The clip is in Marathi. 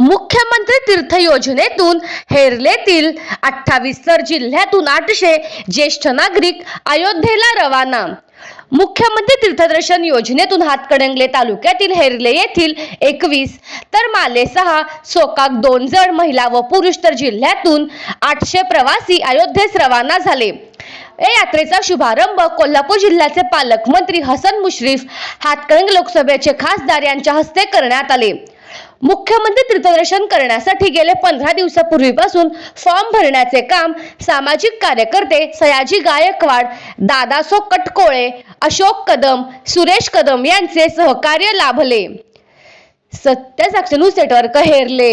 मुख्यमंत्री तीर्थ योजनेतून हेरलेतील अठ्ठावीस तर जिल्ह्यातून आठशे ज्येष्ठ नागरिक अयोध्येला रवाना. मुख्यमंत्री तीर्थदर्शन योजनेतून हातकणंगले तालुक्यातील हेरले येथील एकवीस तर माले सहा सोकाक दोन जण महिला व पुरुष तर जिल्ह्यातून आठशे प्रवासी अयोध्येस रवाना झाले. या यात्रेचा शुभारंभ कोल्हापूर जिल्ह्याचे पालकमंत्री हसन मुश्रीफ हातकणंग लोकसभेचे खासदार यांच्या हस्ते करण्यात आले. मुख्यमंत्री तीर्थदर्शन करण्यासाठी गेले पंधरा दिवसापूर्वीपासून फॉर्म भरण्याचे काम सामाजिक कार्यकर्ते सयाजी गायकवाड दादासो कटकोळे अशोक कदम सुरेश कदम यांचे सहकार्य लाभले. सत्य साक्षी न्यूज नेटवर्क हेरले.